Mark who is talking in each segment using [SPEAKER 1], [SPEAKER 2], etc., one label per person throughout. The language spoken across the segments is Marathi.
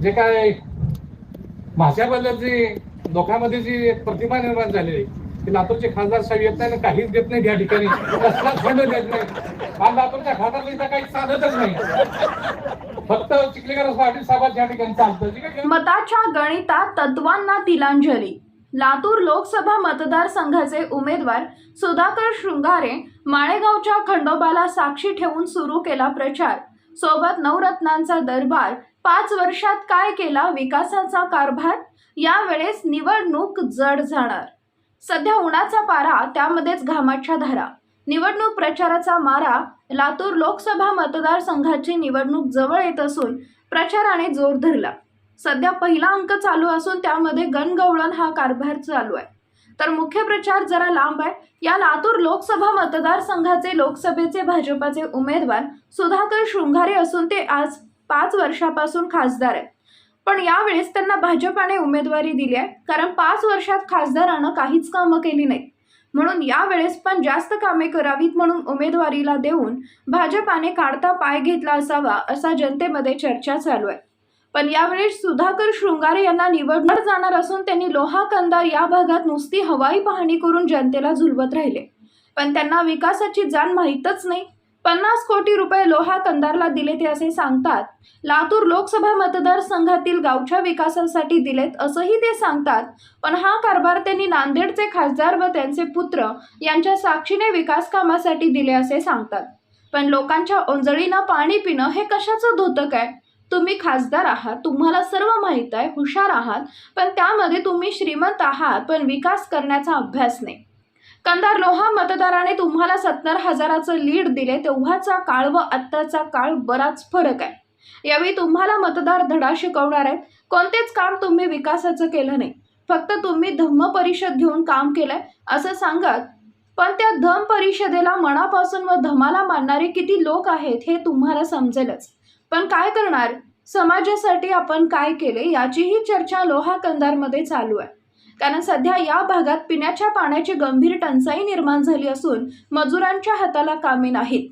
[SPEAKER 1] जे काय भाषाबद्दलची लोकांमध्ये जी प्रतिमा निर्माण झालेली आहे की लातूरचे खासदार साहेब येत नाही काहीच देत नाही या ठिकाणी. कसलाच फंड देत नाही काल लातूरच्या खासदार इथं काही साधतच नाही. फक्त चिखलीकर पाटील साहेब या ठिकाणी चालतं.
[SPEAKER 2] मताच्या गणितात तत्वांना तिलांजली लातूर लोकसभा मतदारसंघाचे उमेदवार सुधाकर शृंगारे माळेगावच्या खंडोबाला साक्षी ठेवून सुरू केला प्रचार. सोबत नवरत्नांचा दरबार पाच वर्षात काय केला विकासाचा कारभार? यावेळेस निवडणूक जड जाणार. सध्या उन्हाचा पारा त्यामध्येच घामाच्या धारा. निवडणूक प्रचाराचा मारा लातूर लोकसभा मतदारसंघाची निवडणूक जवळ येत असून प्रचाराने जोर धरला. सध्या पहिला अंक चालू असून त्यामध्ये गणगवळण हा कारभार चालू आहे. तर मुख्य प्रचार जरा लांब आहे. या लातूर लोकसभा मतदारसंघाचे लोकसभेचे भाजपाचे उमेदवार सुधाकर शृंगारे असून ते आज पाच वर्षापासून खासदार आहेत. पण यावेळेस त्यांना भाजपाने उमेदवारी दिली आहे. कारण पाच वर्षात खासदारानं काहीच कामं केली नाहीत. म्हणून यावेळेस पण जास्त कामे करावीत म्हणून उमेदवारीला देऊन भाजपाने काढता पाय घेतला असावा असा जनतेमध्ये चर्चा चालू आहे. पण यावेळेस सुधाकर शृंगारे यांना निवडणार जाणार असून त्यांनी लोहा कंदार या भागात नुसती हवाई पाहणी करून जनतेला झुलवत राहिले. पण त्यांना विकासाची जाण माहीतच नाही. पन्नास कोटी रुपये लोहा कंदारला दिले ते असे सांगतात. लातूर लोकसभा मतदारसंघातील गावच्या विकासासाठी दिलेत असंही ते सांगतात. पण हा कारभार त्यांनी नांदेडचे खासदार व त्यांचे पुत्र यांच्या साक्षीने विकास कामासाठी दिले असे सांगतात. पण लोकांच्या ओंजळीनं पाणी पिणं हे कशाचं धोतक आहे? तुम्ही खासदार आहात तुम्हाला सर्व माहीत आहे हुशार आहात पण त्यामध्ये तुम्ही श्रीमंत आहात पण विकास करण्याचा अभ्यास नाही. कंदार लोहा मतदाराने तुम्हाला सत्तर हजाराचं लीड दिले तेव्हाचा काळ व आत्ताचा काळ बराच फरक आहे. यावेळी तुम्हाला मतदार धडा शिकवणार आहेत. कोणतेच काम तुम्ही विकासाचं केलं नाही. फक्त तुम्ही धम्म परिषद घेऊन काम केलंय असं सांगत. पण त्या धम परिषदेला मनापासून व धमाला मानणारे किती लोक आहेत हे तुम्हाला समजेलच. पण काय करणार? समाजासाठी आपण काय केले याचीही चर्चा लोहा कंदारमध्ये चालू आहे. कारण सध्या या भागात पिण्याच्या पाण्याची गंभीर टंचाई निर्माण झाली असून मजुरांच्या हाताला कामे नाहीत.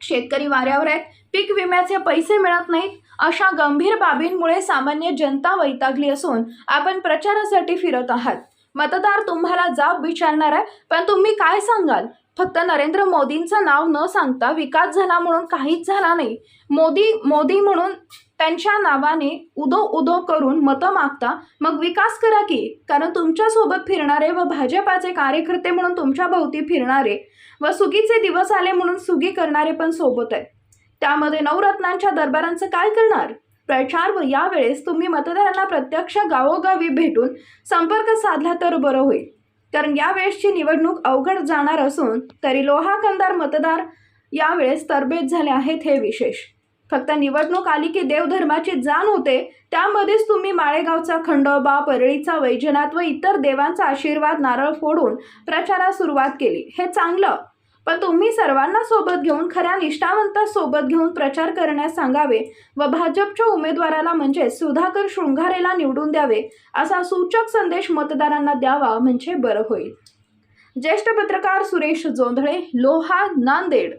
[SPEAKER 2] शेतकरी वाऱ्यावर आहेत पीक विम्याचे पैसे मिळत नाहीत अशा गंभीर बाबींमुळे सामान्य जनता वैतागली असून आपण प्रचारासाठी फिरत आहात. मतदार तुम्हाला जाब विचारणार आहे पण तुम्ही काय सांगाल? फक्त नरेंद्र मोदींचं नाव न सांगता विकास झाला म्हणून काहीच झाला नाही. मोदी मोदी म्हणून त्यांच्या नावाने उदो उदो करून मतं मागता. मग विकास करा की कारण तुमच्यासोबत फिरणारे व भाजपाचे कार्यकर्ते म्हणून तुमच्या भोवती फिरणारे व सुगीचे दिवस आले म्हणून सुगी करणारे पण सोबत आहेत. त्यामध्ये नवरत्नांच्या दरबारांचं काय करणार? प्रचार व यावेळेस तुम्ही मतदारांना प्रत्यक्ष गावोगावी भेटून संपर्क साधला तर बरं होईल. कारण यावेळेसची निवडणूक अवघड जाणार असून तरी लोहा कंदार मतदार यावेळेस तरबेज झाले आहेत हे विशेष. फक्त निवडणूक आली की देवधर्माची जाण होते त्यामध्येच तुम्ही माळेगावचा खंडोबा परळीचा वैजनाथ व इतर देवांचा आशीर्वाद नारळ फोडून प्रचारास सुरुवात केली. हे चांगलं पण तुम्ही सर्वांना सोबत घेऊन खऱ्या निष्ठावंता सोबत घेऊन प्रचार करण्यास सांगावे व भाजपच्या उमेदवाराला म्हणजे सुधाकर शृंगारेला निवडून द्यावे असा सूचक संदेश मतदारांना द्यावा म्हणजे बरं होईल. ज्येष्ठ पत्रकार सुरेश जोंधळे लोहा नांदेड.